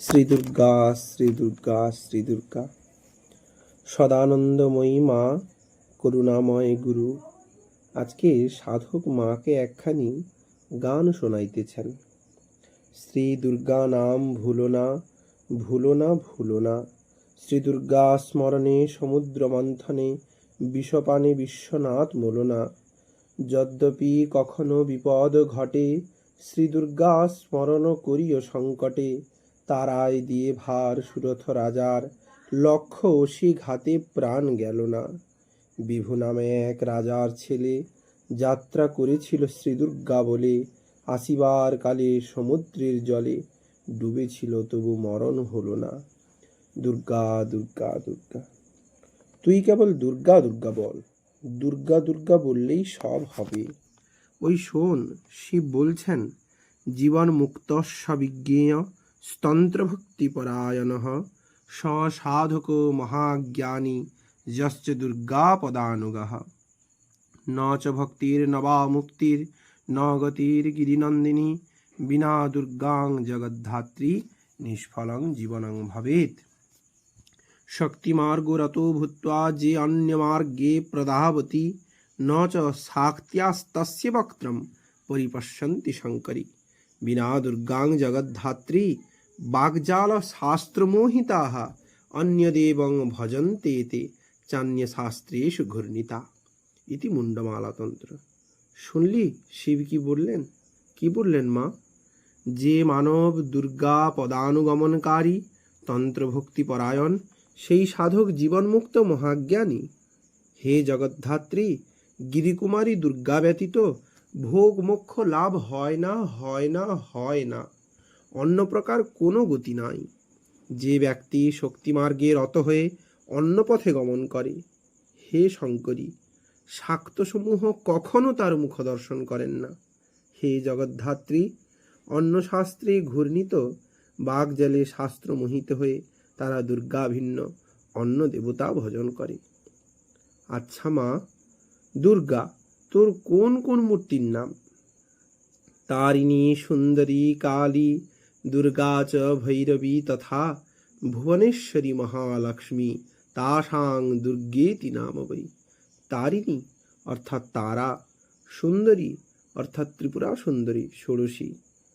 শ্রী দুর্গা শ্রী দুর্গা শ্রী দুর্গা সদানন্দময়ী মা, করুণাময় গুরু, আজকে সাধক মাকে একখানি গান শোনাইতেছেন। শ্রী দুর্গা নাম ভুলো না ভুলো না ভুলো না। শ্রী দুর্গা স্মরণে সমুদ্র মন্থনে বিষপানে বিশ্বনাথ মোলনা যদ্যপি কখনো বিপদ ঘটে শ্রী দুর্গা স্মরণ করিও সংকটে। তারাই দিয়ে ভার সুরথ রাজার। লক্ষ অসি ঘাতে প্রাণ গেল না। বিভু নামে এক রাজার ছেলে যাত্রা করেছিল শ্রী দুর্গা বলে। আসিবার কালে সমুদ্রের জলে ডুবেছিল, তবু মরণ হলো না। দুর্গা দুর্গা দুর্গা। তুই কেবল দুর্গা দুর্গা বল। দুর্গা দুর্গা বললেই সব হবে। ওই শোন, শিব বলছেন জীবন মুক্ত সবিজ্ঞেয় স্তন্ত্রভক্তিপরায়ণ সাধক মহাজ্ঞানী যশ্চ দুর্গা পদানুগः ন চ ভক্তির নবা মুক্তির, ন গতির গিরিনন্দিনী, বিনা দুর্গাং জগদ্ধাত্রী নিষ্ফলং জীবনং ভবেত শক্তিমার্গরতো ভূত্वा যে অন্যমার্গে প্রদাবতি, ন চ শাক্ত্যাস্তস্য বক্ত্রম পরিপশ্যন্তি শঙ্করী। বিনা দুর্গাং জগদ্ধাত্রী বাগজাল শাস্ত্রমোহিতাः অন্যদেবং ভজন্তে তে চান্যশাস্ত্রেষু ঘূর্ণিতা। ইতি মুন্ডমালাতন্ত্র শুনলি, শিব কি বললেন? কি বললেন মা? যে মানব দুর্গা পদানুগমনকারী তন্ত্রভক্তি পরায়ণ সেই সাধক জীবনমুক্ত মহাজ্ঞানী, হে জগদ্ধাত্রী, গিরিকুমারী দুর্গা ব্যতীত ভোগ মোক্ষ লাভ হয় না হয় না হয় না। অন্য প্রকার কোনো গতি নাই। যে ব্যক্তি শক্তিমার্গে রত হয়ে অন্য পথে গমন করে, হে শঙ্করী, শাক্তসমূহ কখনো তার মুখ দর্শন করেন না। হে জগদ্ধাত্রী, অন্য শাস্ত্রে ঘূর্ণিত বাগজলে শাস্ত্র মোহিত হয়ে তারা দুর্গা ভিন্ন অন্য দেবতা ভজন করে। আচ্ছা মা, দুর্গা, তোর কোন কোন মূর্তির নাম? তারিণী, সুন্দরী, কালী দুর্গা চ ভৈরবী তথা ভুবনেশ্বরী মহালক্ষ্মী তাসাং দুর্গেতি নাম বৈ তারিণী অর্থাৎ তারা, সুন্দরী অর্থাৎ ত্রিপুরা সুন্দরী ষোড়শী।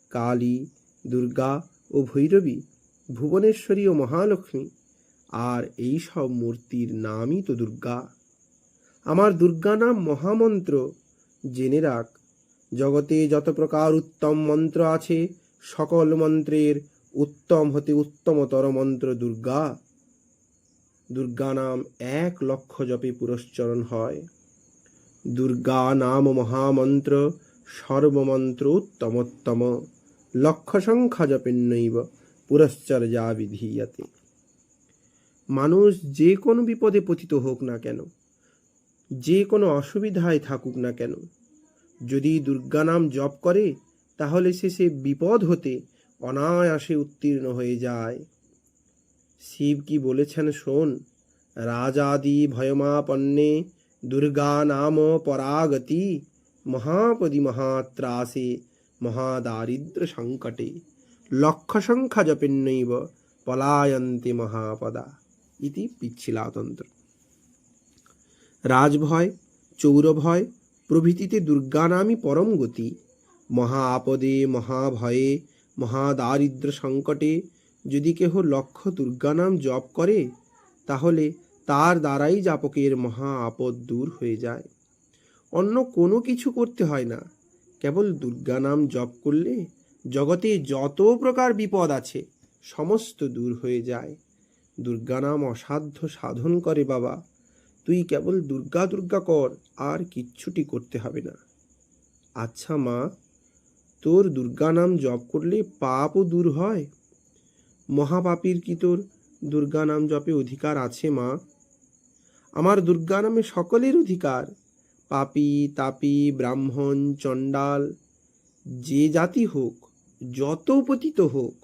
কালী, দুর্গা ও ভৈরবী ভুবনেশ্বরী ও মহালক্ষ্মী। আর এই সব মূর্তির নামই তো দুর্গা। আমার দুর্গা নাম মহামন্ত্র। জেনে রাখ, জগতে যত প্রকার উত্তম মন্ত্র আছে সকল মন্ত্রের উত্তম হতে উত্তমতর মন্ত্র দুর্গা। দুর্গা নাম এক লক্ষ জপে পুরস্চরণ হয়। দুর্গা নাম মহামন্ত্র সর্বমন্ত্র উত্তমোত্তম। লক্ষ সংখ্যা জপেন্নৈব পুরশ্চর্যা বিধীয়তে। মানুষ যে কোনো বিপদে পতিত হোক না কেন, যে কোনো অসুবিধায় থাকুক না কেন, যদি দুর্গা নাম জপ করে তাহলে সে সে বিপদ হতে অনায়াসে উত্তীর্ণ হয়ে যায়। শিব কি বলেছেন শোন, রাজাদি ভয়মাপন্নে দুর্গা নাম পরাগতি, মহাপদি মহাত্রাসে মহাদারিদ্র সংকটে, লক্ষ সংখ্যা জপেন্নৈব পলায়ন্তে মহাপদা ইতি পিচ্ছিলাতন্ত্র। রাজভয়, চৌরভয় প্রভৃতিতে দুর্গা নামই পরম গতি মহা আপদে মহাভয়ে মহাদারিদ্র সংকটে যদি কেহ লক্ষ দুর্গা নাম জপ করে, তাহলে তার দ্বারাই জাপকের মহা আপদ দূর হয়ে যায়। অন্য কোনো কিছু করতে হয় না। কেবল দুর্গা নাম জপ করলে জগতে যত প্রকার বিপদ আছে, সমস্ত দূর হয়ে যায়। দুর্গা নাম অসাধ্য সাধন করে বাবা। তুই কেবল দুর্গা দুর্গা কর, আর কিচ্ছুটি করতে হবে না। আচ্ছা মা তোর দুর্গা নাম জপ করলে পাপও দূর হয়। মহাপাপীর কি তোর দুর্গা নাম জপে অধিকার আছে মা? আমার দুর্গা নামে সকলের অধিকার। পাপি, তাপি, ব্রাহ্মণ, চণ্ডাল, যে জাতি হোক, যত পতিত হোক,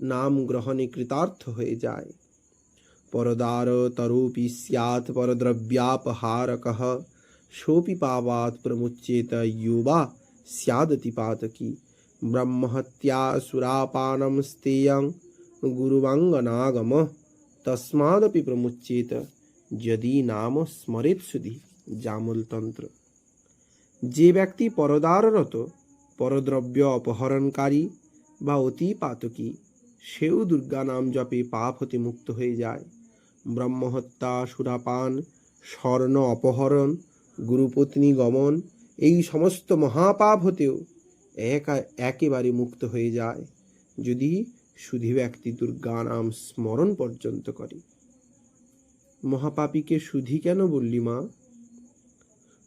নাম গ্রহণে কৃতার্থ হয়ে যায়। পরদার তরুপি স্যাৎ পরদ্রব্যাপহারক, সোপি পাবাত প্রমুচ্যেত ইউবা স্যাদতি পাতকী ব্রহ্মহত্যা সুরাপানম গুরুবাঙ্গনাগম তস্মাদপি প্রমুচ্যেত যদি নাম স্মরেত সুধি জামলতন্ত্র যে ব্যক্তি পরদাররত পরদ্রব্য অপহরণকারী বা অতি পাতকী, সেও দুর্গা নাম জপে পাপ হতে মুক্ত হয়ে যায়। ব্রহ্মহত্যা, সুরাপান, স্বর্ণ অপহরণ, গুরুপত্নী গমন, এই সমস্ত মহাপাপ হতেও একা একেবারে মুক্ত হয়ে যায় যদি শুধু ব্যক্তি দুর্গা নাম স্মরণ পর্যন্ত করে। মহাপাপীকে সুধি কেন বললি মা?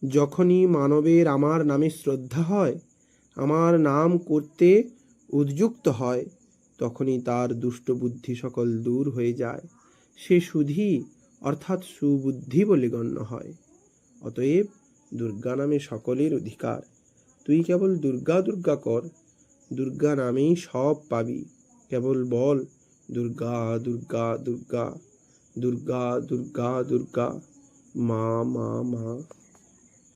যখনই মানবের আমার নামে শ্রদ্ধা হয়, আমার নাম করতে উদ্যুক্ত হয়, তখনই তার দুষ্ট বুদ্ধি সকল দূর হয়ে যায়। সে সুধি অর্থাৎ সুবুদ্ধি বলে গণ্য হয়। অতএব দুর্গা নামে সকলের অধিকার। তুই কেবল দুর্গা দুর্গা কর, দুর্গা নামেই সব পাবি। কেবল বল, দুর্গা দুর্গা দুর্গা দুর্গা দুর্গা দুর্গা, মা মা মা।